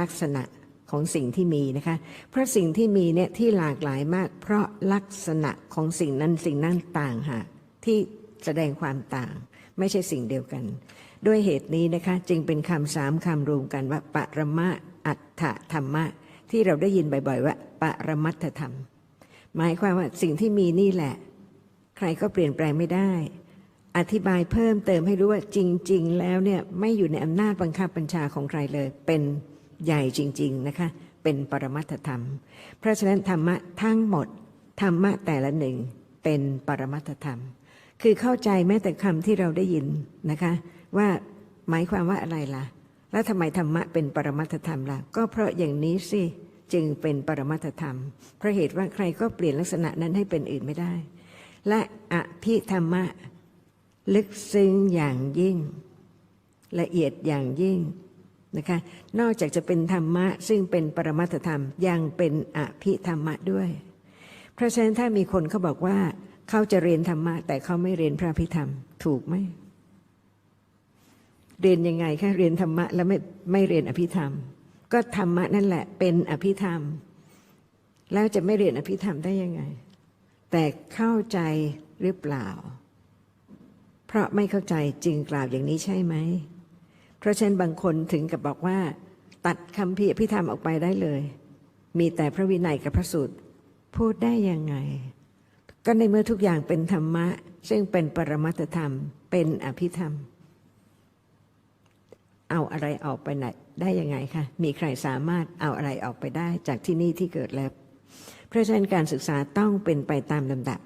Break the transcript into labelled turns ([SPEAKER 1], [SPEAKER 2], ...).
[SPEAKER 1] ลักษณะของสิ่งที่มีนะคะ เพราะสิ่งที่มีเนี่ยที่หลากหลายมาก เพราะลักษณะของสิ่งนั้นสิ่งนั้นต่างหากที่แสดงความต่าง ไม่ใช่สิ่งเดียวกัน ด้วยเหตุนี้นะคะจึงเป็นคำสามคำรวมกันว่าปรมะอัตถธรรมะ ที่เราได้ยินบ่อยๆว่าปรมัตถธรรม หมายความว่าสิ่งที่มีนี่แหละ ใครก็เปลี่ยนแปลงไม่ได้ อธิบายเพิ่มเติมให้รู้ว่าจริง ๆ แล้วเนี่ยไม่อยู่ในอำนาจบังคับบัญชาของใครเลยเป็น ใหญ่จริง ๆนะคะ เป็นปรมัตถธรรม เพราะฉะนั้นธรรมะทั้งหมด ธรรมะแต่ละหนึ่งเป็นปรมัตถธรรม คือเข้าใจแม้แต่คำที่เราได้ยินนะคะ ว่าหมายความว่าอะไรล่ะ แล้วทำไมธรรมะเป็นปรมัตถธรรมล่ะ ก็เพราะอย่างนี้สิจึงเป็นปรมัตถธรรม เพราะเหตุว่าใครก็เปลี่ยนลักษณะนั้นให้เป็นอื่นไม่ได้ และอภิธรรมะ ลึกซึ้งอย่างยิ่ง ละเอียดอย่างยิ่ง นะคะนอกจากจะเป็นธรรมะซึ่งเป็นปรมัตถธรรมยังเป็นอภิธรรมะด้วย เพราะฉะนั้นถ้ามีคนเขาบอกว่าเขาจะเรียนธรรมะ แต่เขาไม่เรียนพระอภิธรรมถูกไหมเรียนยังไงคะเรียนธรรมะแล้วไม่ไม่เรียนอภิธรรม ก็ธรรมะนั่นแหละเป็นอภิธรรม แล้วจะไม่เรียนอภิธรรมได้ยังไง แต่เข้าใจหรือเปล่า เพราะไม่เข้าใจจึงกล่าวอย่างนี้ใช่ไหม เพราะฉะนั้นบางคนถึงกับบอกว่า ตัดคำพีร์พิธรรมออกไปได้เลย มีแต่พระวินัยกับพระสูตรพูดได้ยังไง ก็ในเมื่อทุกอย่างเป็นธรรมะ ซึ่งเป็นปรมัตถธรรม เป็นอภิธรรม เอาอะไรออกไปไหนได้ยังไงคะมีใครสามารถเอาอะไรออกไปได้จากที่นี่ที่เกิดแล้ว เพราะฉะนั้นการศึกษาต้องเป็นไปตามลำดับ